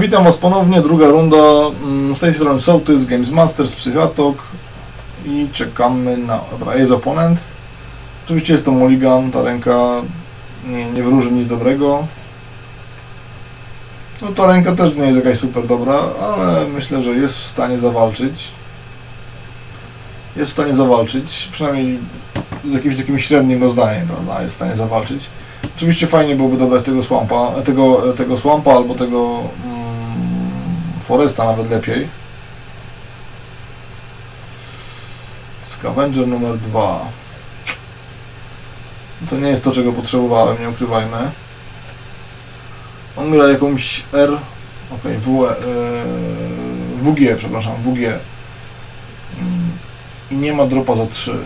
Witam Was ponownie, druga runda. Mm, Z tej strony Sołtys, Games Masters, Psychatok i czekamy na... Dobra, jest oponent. Oczywiście jest to Mulligan, ta ręka nie, nie wróży nic dobrego. No ta ręka też nie jest jakaś super dobra, ale myślę, że jest w stanie zawalczyć. Jest w stanie zawalczyć, przynajmniej z jakimś takim średnim rozdaniem, prawda? Jest w stanie zawalczyć. Oczywiście fajnie byłoby dobrać tego Swampa, tego, tego Swampa albo tego mm, Foresta nawet lepiej. Scavenger numer 2. To nie jest to, czego potrzebowałem, nie ukrywajmy. On gra jakąś R, okej, W, e, WG, przepraszam, WG. Mm, I nie ma dropa za 3.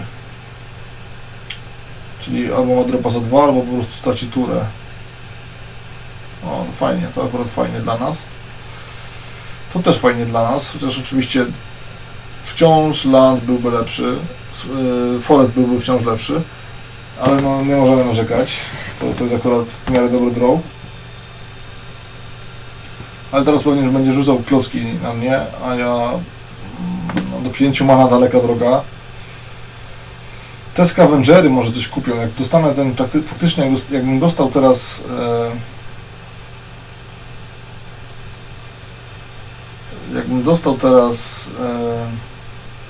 Czyli albo ma dropa za 2, albo po prostu straci turę. O, fajnie, to akurat fajnie dla nas. To też fajnie dla nas, chociaż oczywiście wciąż land byłby lepszy, y, forest byłby wciąż lepszy, ale no, nie możemy narzekać. To, to jest akurat w miarę dobry draw. Ale teraz pewnie już będzie rzucał klocki na mnie, a ja mm, no, do 5 mana daleka droga. Te scavengery może coś kupią. Jak dostanę ten, faktycznie jakbym dostał teraz e, jakbym dostał teraz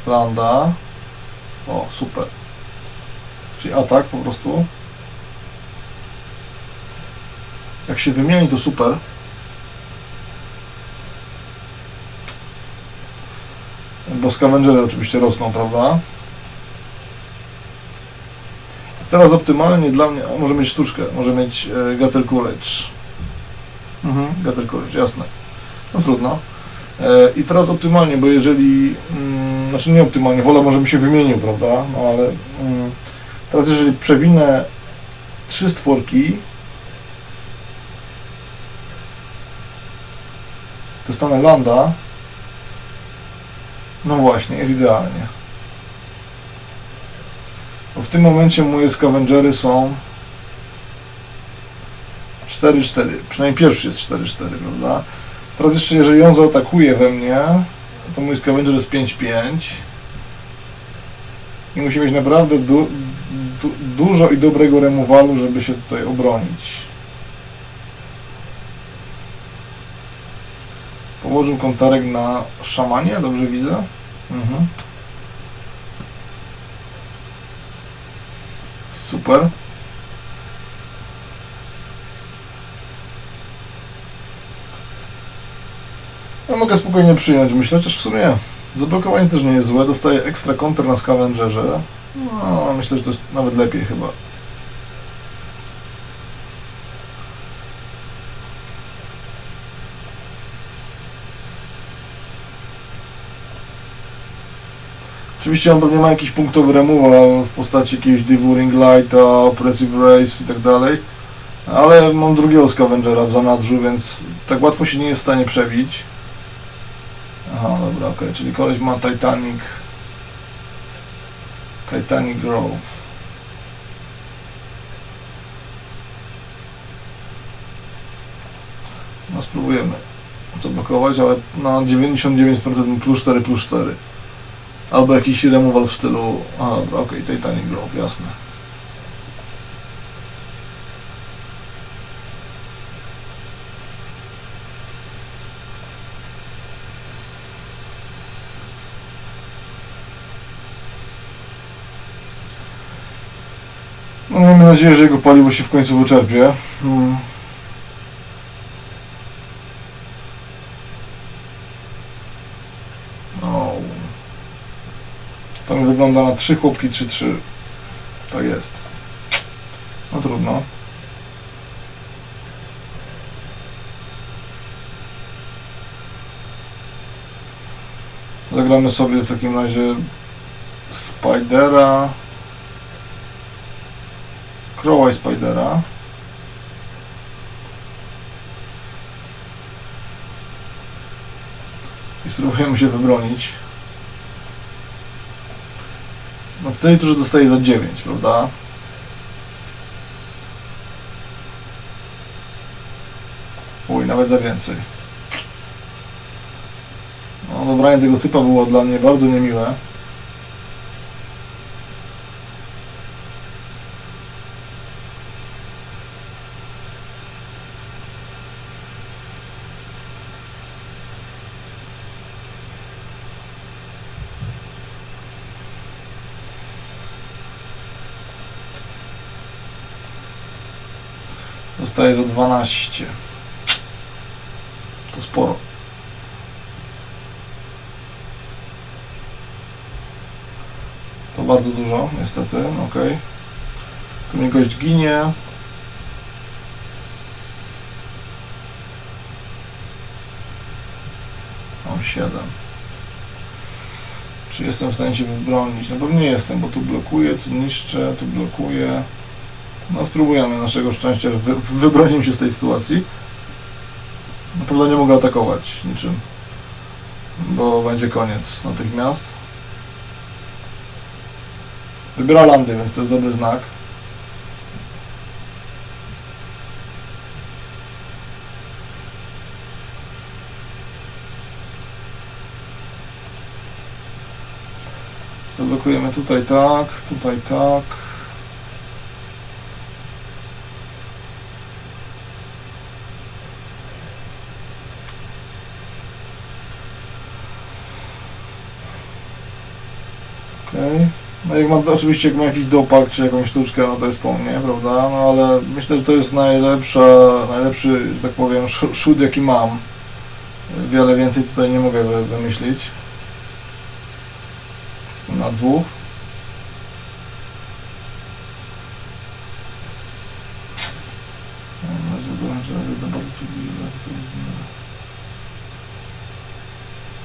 landa o, super czyli atak po prostu jak się wymieni to super bo scavengery oczywiście rosną, prawda? Teraz optymalnie dla mnie, może mieć sztuczkę, może mieć Gatter Courage. Mhm, Gatter Courage, jasne. No trudno. E, I teraz optymalnie, bo jeżeli, mm, znaczy nie optymalnie, wola może by się wymienił, prawda? No ale mm, teraz jeżeli przewinę trzy stworki, dostanę landa, no właśnie, jest idealnie. W tym momencie moje scavengery są 4-4. Przynajmniej pierwszy jest 4-4, prawda? Teraz jeszcze jeżeli on zaatakuje we mnie, to mój scavenger jest 5-5. I musi mieć naprawdę du du dużo i dobrego remowalu, żeby się tutaj obronić. Położył kontarek na szamanie, dobrze widzę? Mhm. Super. Mogę spokojnie przyjąć, myślę, chociaż w sumie zablokowanie też nie jest złe, dostaję ekstra counter na scavengerze. No, myślę, że to jest nawet lepiej chyba. Oczywiście on pewnie ma jakiś punktowy removal w postaci jakiegoś Devouring Lighta, Oppressive Race i tak dalej. Ale mam drugiego Scavengera w zanadrzu, więc tak łatwo się nie jest w stanie przebić. Dobra, okej, czyli koleś ma Titanic... Titanic Grove. No spróbujemy zablokować, ale na 99% plus 4 plus 4. Albo jakiś removal w stylu... Aha, dobra, okej, Titanic Grove, jasne. Nadzieję, że jego paliwo się w końcu wyczerpie. Hmm. O. To mi wygląda na 3 chłopki 3-3. Tak jest. No trudno. Zagramy sobie w takim razie Spidera. Crowa i Spidera. I spróbujemy się wybronić. No w tej turze dostaje za 9, prawda? Uj, nawet za więcej. No, dobranie tego typa było dla mnie bardzo niemiłe. Zostaje za 12. To sporo. To bardzo dużo, niestety, ok. Tu mi gość ginie. Mam 7. Czy jestem w stanie się wybronić? No pewnie jestem, bo tu blokuję, tu niszczę, tu blokuję. No spróbujemy naszego szczęścia, wy, wybronimy się z tej sytuacji. Naprawdę nie mogę atakować niczym, bo będzie koniec natychmiast. Wybiera landy, więc to jest dobry znak. Zablokujemy tutaj tak, tutaj tak. Okej. No jak mam oczywiście jak mam jakiś dopak czy jakąś sztuczkę, no to jest po mnie, prawda? No ale myślę, że to jest najlepsza, najlepszy, że tak powiem, sz- szut jaki mam. Wiele więcej tutaj nie mogę wy- wymyślić. Na dwóch.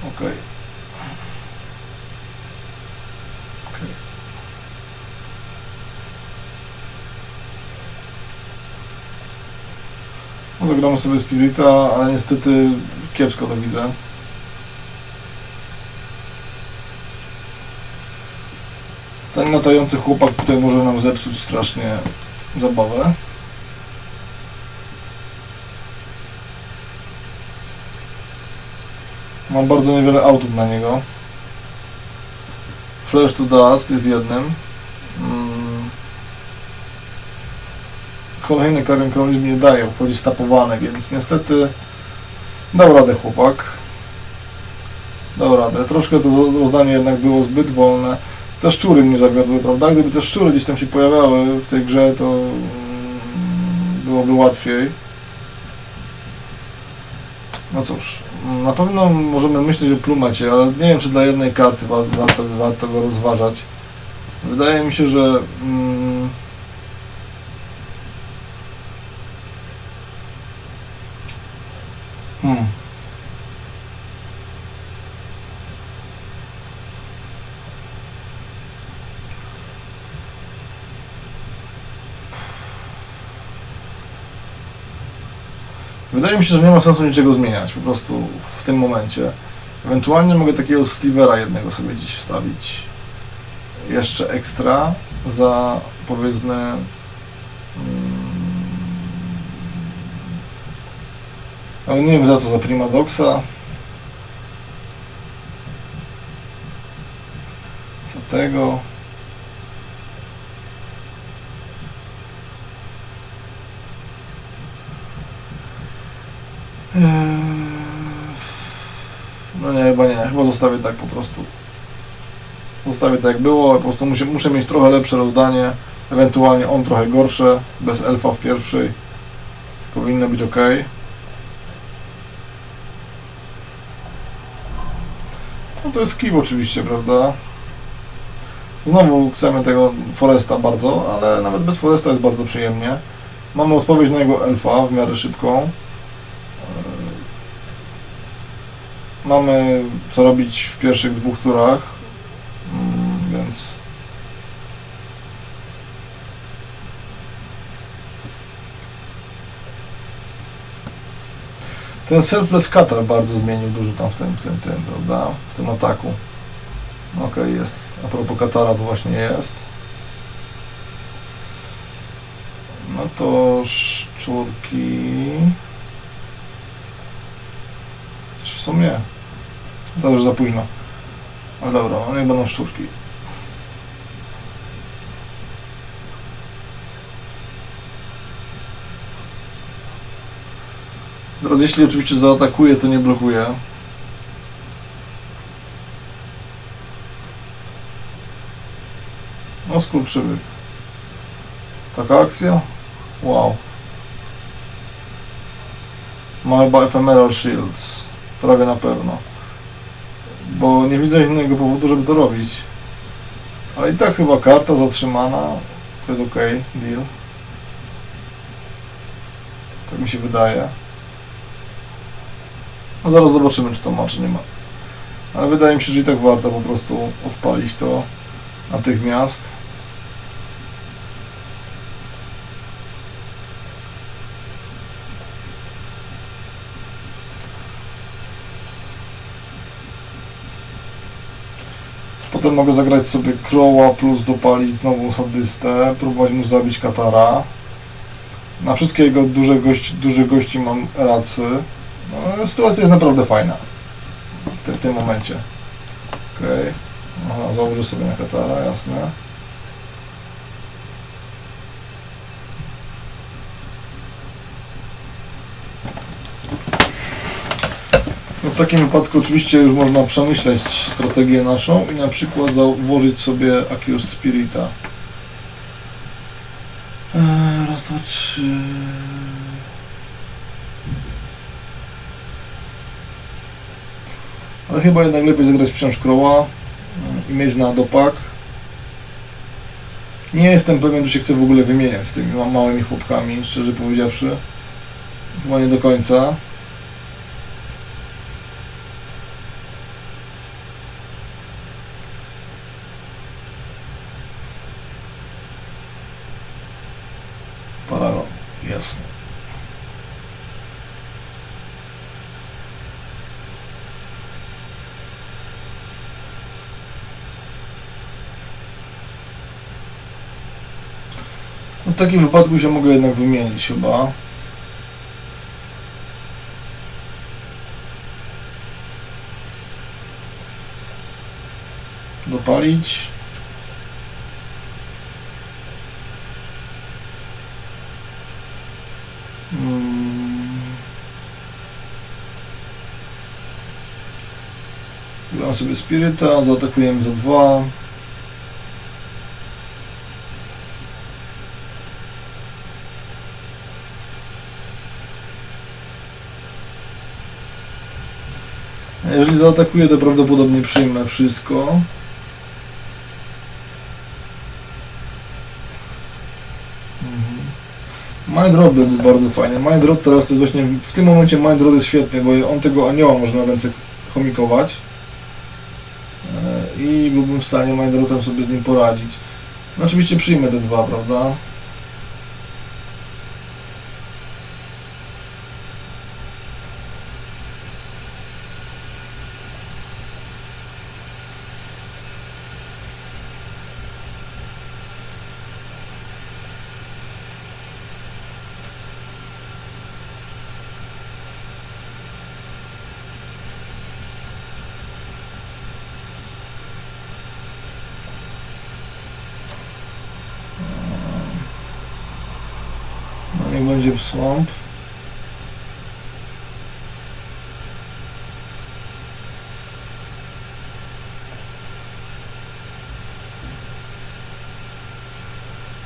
Okej. Okej. No, zagramy sobie Spirita, ale niestety kiepsko to widzę. Ten latający chłopak tutaj może nam zepsuć strasznie zabawę. Mam bardzo niewiele autów na niego. Flash to Dust jest jednym. Kolejny mi nie daje, wchodzi stapowany, więc niestety dał radę chłopak. Dał radę. Troszkę to rozdanie jednak było zbyt wolne. Te szczury mnie zawiodły, prawda? Gdyby te szczury gdzieś tam się pojawiały w tej grze, to mm, byłoby łatwiej. No cóż, na pewno możemy myśleć o plumecie, ale nie wiem, czy dla jednej karty wa- warto, warto go rozważać. Wydaje mi się, że mm, hmm. Wydaje mi się, że nie ma sensu niczego zmieniać po prostu w tym momencie. Ewentualnie mogę takiego slivera jednego sobie gdzieś wstawić. Jeszcze ekstra za powiedzmy mm, ale nie wiem za co, za Primadoxa. Za tego. No nie, chyba nie. Chyba zostawię tak po prostu. Zostawię tak jak było, po prostu muszę, muszę mieć trochę lepsze rozdanie. Ewentualnie on trochę gorsze, bez elfa w pierwszej. Powinno być ok. No to jest kill oczywiście, prawda? Znowu chcemy tego Foresta bardzo, ale nawet bez Foresta jest bardzo przyjemnie. Mamy odpowiedź na jego elfa w miarę szybką. Mamy co robić w pierwszych dwóch turach, mm, więc ten selfless cutter bardzo zmienił dużo tam w tym, w tym, tym, prawda, w tym ataku. Okej, jest. A propos Katara to właśnie jest. No to szczurki. Też w sumie. To już za późno. Ale dobra, no niech będą szczurki. Teraz jeśli oczywiście zaatakuje, to nie blokuje. No skurczybyk. Taka akcja? Wow. Ma chyba Ephemeral Shields. Prawie na pewno. Bo nie widzę innego powodu, żeby to robić. Ale i tak chyba karta zatrzymana. To jest ok, deal. Tak mi się wydaje. No zaraz zobaczymy, czy to ma, czy nie ma. Ale wydaje mi się, że i tak warto po prostu odpalić to natychmiast. Potem mogę zagrać sobie Crowa plus dopalić nową sadystę, próbować mu zabić Katara. Na wszystkie jego duże gości, dużych gości mam racy. No, sytuacja jest naprawdę fajna w, tym- w tym momencie. Okej. Aha, założę sobie na Katara, jasne. W takim wypadku oczywiście już można przemyśleć strategię naszą i na przykład założyć sobie Akios Spirita. Eee, raz, dwa, trzy... Ale chyba jednak lepiej zagrać wciąż Crowa mm, i mieć na dopak. Nie jestem pewien, czy się chcę w ogóle wymieniać z tymi ma- małymi chłopkami, szczerze powiedziawszy. Chyba nie do końca. Paragon, jasne. No w takim wypadku się mogę jednak wymienić chyba. Dopalić. Mm. Gram sobie Spiryta, zaatakujemy za dwa. Jeżeli zaatakuję, to prawdopodobnie przyjmę wszystko. Mindrod byłby bardzo fajny. Mindrod teraz to jest właśnie, w tym momencie Mindrod jest świetny, bo on tego anioła może na ręce chomikować. E, I byłbym w stanie Mindrodem sobie z nim poradzić. No oczywiście przyjmę te dwa, prawda? No niech będzie Swamp.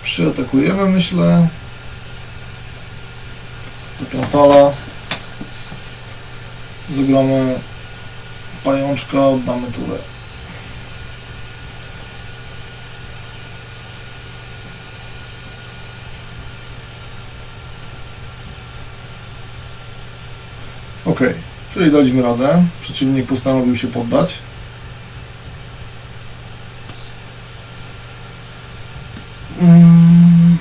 Przyatakujemy, myślę. Do piątala. Zagramy pajączka, oddamy turę. Ok, czyli daliśmy radę. Przeciwnik postanowił się poddać. Mm,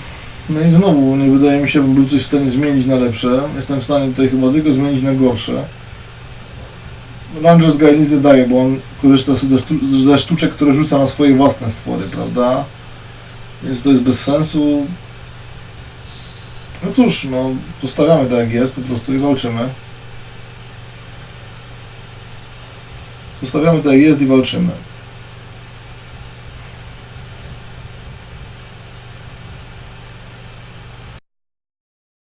No i znowu, nie wydaje mi się, bym był coś w stanie zmienić na lepsze. Jestem w stanie tutaj chyba tylko zmienić na gorsze. Rangers Guy nic nie daje, bo on korzysta ze, sztuczek, które rzuca na swoje własne stwory, prawda? Więc to jest bez sensu. No cóż, no, zostawiamy tak jak jest, po prostu i walczymy. Zostawiamy to jak jest i walczymy.